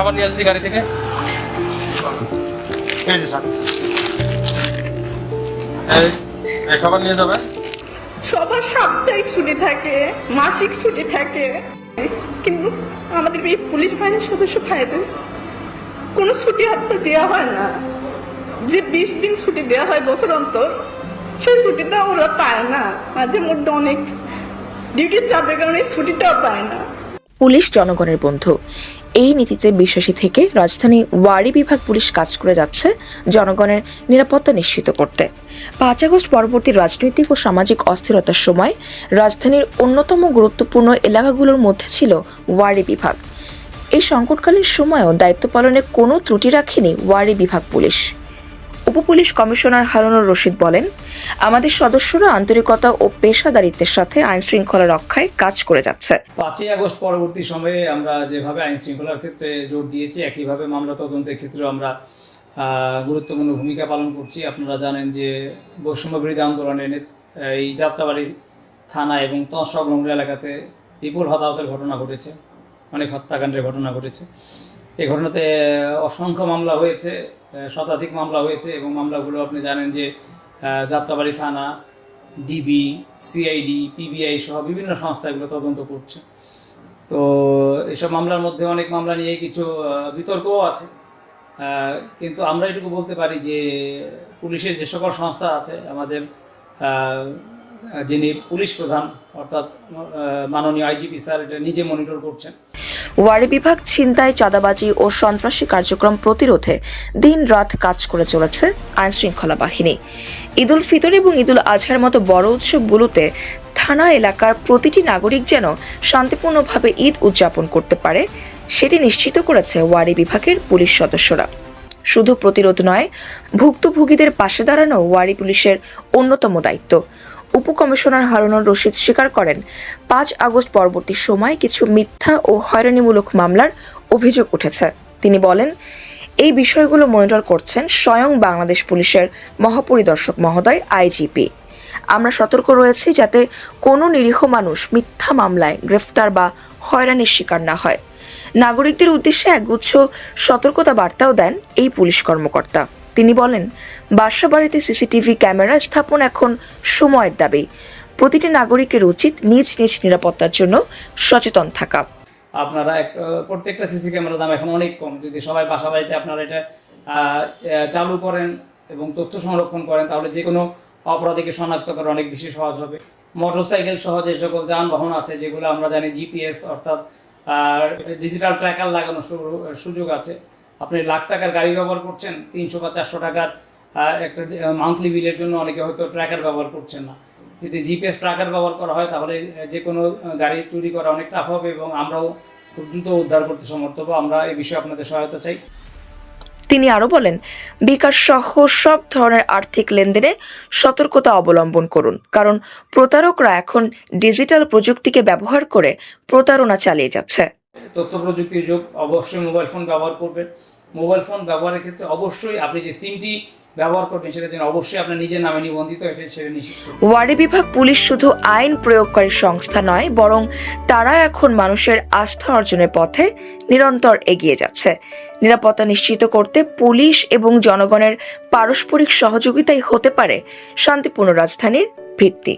খাবার নিয়ে আসছি গাড়ি থেকে? খাবার নিয়ে যাবে? সবার সাপ্তাহিক ছুটি থাকে মাসিক ছুটি থাকে। কিন্তু আমাদের এই পুলিশ বাহিনীর সদস্য ভাইদের কোনো ছুটি হাতে দেওয়া হয় না। যে বিশ দিন ছুটি দেওয়া হয় বছর অন্তর সেই ছুটিটা ওরা পায় না। মাঝে মধ্যে অনেক ডিউটির চাপের কারণে ছুটিটাও পায় না। পুলিশ জনগণের বন্ধু। এই নীতিতে বিশ্বাসী থেকে রাজধানী ওয়ারি বিভাগ পুলিশ কাজ করে যাচ্ছে জনগণের নিরাপত্তা নিশ্চিত করতে। পাঁচ আগস্ট পরবর্তী রাজনৈতিক ও সামাজিক অস্থিরতার সময় রাজধানীর অন্যতম গুরুত্বপূর্ণ এলাকাগুলোর মধ্যে ছিল ওয়ারি বিভাগ। এই সংকটকালীন সময়েও দায়িত্ব পালনে কোনো ত্রুটি রাখেনি ওয়ারি বিভাগ পুলিশ। উপপুলিশ কমিশনার হারুনুর রশিদ বলেন, আমাদের সদস্যরা আন্তরিকতা ও পেশাদারিত্বের সাথে আইন শৃঙ্খলা রক্ষায় কাজ করে যাচ্ছে। পাঁচই আগস্ট পরবর্তী সময়ে আমরা যেভাবে আইন শৃঙ্খলার ক্ষেত্রে জোর দিয়েছি, একইভাবে মামলা তদন্তের ক্ষেত্রেও আমরা গুরুত্বপূর্ণ ভূমিকা পালন করছি। আপনারা জানেন যে বৈষম্য বিরোধী আন্দোলনে এই যাত্রাবাড়ি থানা এবং তৎ এলাকাতে বিপুল হতাহতের ঘটনা ঘটেছে, অনেক হত্যাকাণ্ডের ঘটনা ঘটেছে। এই ঘটনাতে অসংখ্য মামলা হয়েছে শতাধিক মামলা হয়েছে এবং মামলাগুলো আপনি জানেন যে যাত্রাবাড়ি থানা, ডিবি, সিআইডি, পিবিআই সহ বিভিন্ন সংস্থা এগুলো তদন্ত করছে। তো, এসব মামলার মধ্যে অনেক মামলা নিয়ে কিছু বিতর্কও আছে। কিন্তু আমরা এটুকু বলতে পারি যে, পুলিশের যে সকল সংস্থা আছে, আমাদের যিনি পুলিশ প্রধান, অর্থাৎ মাননীয় আইজিপি স্যার এটা নিজে মনিটর করছেন। ওয়ারি বিভাগ, ছিনতাই, চাঁদাবাজি ও সন্ত্রাসী কার্যক্রম প্রতিরোধে দিন রাত কাজ করে চলেছে আইন শৃঙ্খলা বাহিনী ঈদুল ফিতর এবং ঈদুল আজহার মতো বড় উৎসবগুলোতে থানা এলাকার প্রতিটি নাগরিক যেন শান্তিপূর্ণভাবে ঈদ উদযাপন করতে পারে, সেটি নিশ্চিত করেছে ওয়ারি বিভাগের পুলিশ সদস্যরা। শুধু প্রতিরোধ নয়, ভুক্তভোগীদের পাশে দাঁড়ানো ওয়ারি পুলিশের অন্যতম দায়িত্ব। উপকমিশনার হারুনুর রশিদ স্বীকার করেন, পাঁচ আগস্ট পরবর্তী সময় কিছু মিথ্যা ও হয়রানিমূলক মামলার অভিযোগ উঠেছে। তিনি বলেন, এই বিষয়গুলো মনিটর করছেন স্বয়ং বাংলাদেশ পুলিশের মহাপরিদর্শক মহোদয় আইজিপি। আমরা সতর্ক রয়েছি যাতে কোনো নিরীহ মানুষ মিথ্যা মামলায় গ্রেফতার বা হয়রানির শিকার না হয়। নাগরিকদের উদ্দেশ্যে একগুচ্ছ সতর্কতা বার্তাও দেন এই পুলিশ কর্মকর্তা। তিনি বলেন বাসা বাড়িতে সিসিটিভি ক্যামেরা স্থাপন এখন সময়ের দাবি। প্রতিটি নাগরিকের উচিত নিজ নিজ নিরাপত্তার জন্য সচেতন থাকা। আপনারা প্রত্যেকটা সিসি ক্যামেরার দাম এখন অনেক কম। যদি সবাই বাসা বাড়িতে আপনারা এটা চালু করেন এবং তথ্য সংরক্ষণ করেন, তাহলে যে কোনো অপরাধীকে শনাক্ত করা অনেক বেশি সহজ হবে। মোটরসাইকেল সহ যে সকল যানবাহন আছে, যেগুলো আমরা জানি, জিপিএস অর্থাৎ ডিজিটাল ট্র্যাকার লাগানোর সুযোগ আছে আপনি লাখ টাকার গাড়ি ব্যবহার করছেন তিনশো বা চারশো টাকার একটা মান্থলি বিলের জন্য অনেকে হয়তো ট্র্যাকার ব্যবহার করছেন না। যদি জিপিএস ট্র্যাকার ব্যবহার করা হয় তাহলে যে কোনো গাড়ি চুরি করা অনেক টাফ হবে এবং আমরাও খুব দ্রুত উদ্ধার করতে সমর্থ হব। আমরা এই বিষয়ে আপনাদের সহায়তা চাই। তিনি আরও বলেন বিকাশ সহ সব ধরনের আর্থিক লেনদেনে সতর্কতা অবলম্বন করুন কারণ প্রতারকরা এখন ডিজিটাল প্রযুক্তিকে ব্যবহার করে প্রতারণা চালিয়ে যাচ্ছে। তথ্য প্রযুক্তির যুগ অবশ্যই মোবাইল ফোন ব্যবহার করবেন। মোবাইল ফোন ব্যবহারের ক্ষেত্রে অবশ্যই আপনি যে সিমটি ব্যবহার করবেন সেটা যেন অবশ্যই আপনার নিজের নামে নিবন্ধিত এটা সেটা নিশ্চিত করবেন ওয়ারি বিভাগ পুলিশ শুধু আইন প্রয়োগকারী সংস্থা নয়, বরং তারা এখন মানুষের আস্থা অর্জনের পথে নিরন্তর এগিয়ে যাচ্ছে। নিরাপত্তা নিশ্চিত করতে পুলিশ এবং জনগণের পারস্পরিক সহযোগিতাই হতে পারে শান্তিপূর্ণ রাজধানীর ভিত্তি।